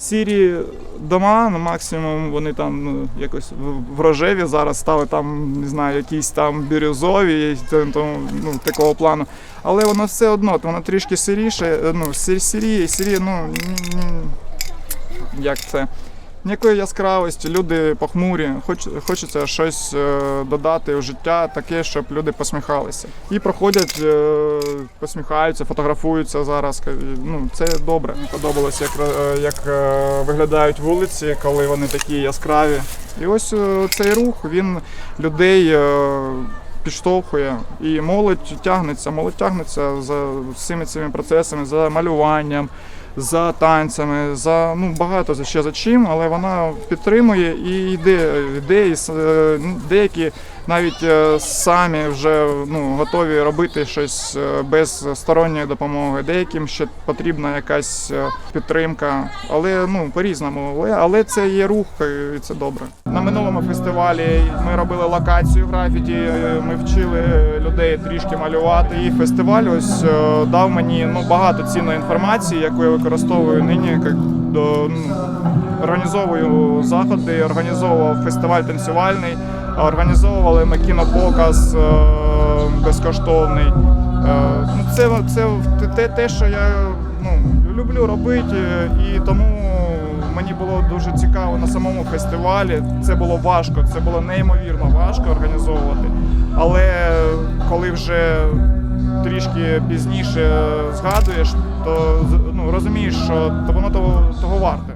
сірі дома, на максимум вони там ну, якось в- рожеві зараз стали там, не знаю, якісь там бірюзові, то- то, ну, такого плану. Але воно все одно, воно трішки сиріше, ну, сі- сіріє, сіріє, ну, як це. Ніякої яскравості, люди похмурі, хоч, хочеться щось е, додати в життя, таке, щоб люди посміхалися. І проходять, е, посміхаються, фотографуються зараз. Ну, це добре. Мені подобалось, як, е, як виглядають вулиці, коли вони такі яскраві. І ось цей рух він людей підштовхує. І молодь тягнеться, молодь тягнеться за всіми цими процесами, за малюванням за танцями, за ну багато за ще за чим, але вона підтримує і йде ідеї. с- е, Деякі навіть е, самі вже ну, готові робити щось е, без сторонньої допомоги. Деяким ще потрібна якась підтримка, але ну по-різному. Але, але це є рух, і це добре. На минулому фестивалі ми робили локацію графіті. Ми вчили людей трішки малювати. І фестиваль ось е, дав мені ну багато цінної інформації, яку я використовую нині. як до ну, організовую заходи, організовував фестиваль танцювальний, організовували ми кінопоказ е, безкоштовний. Е, ну, це, це те, те, що я ну, люблю робити, і тому мені було дуже цікаво на самому фестивалі. Це було важко, це було неймовірно важко організовувати. Але коли вже трішки пізніше згадуєш, то ну, розумієш, що воно того, того варте.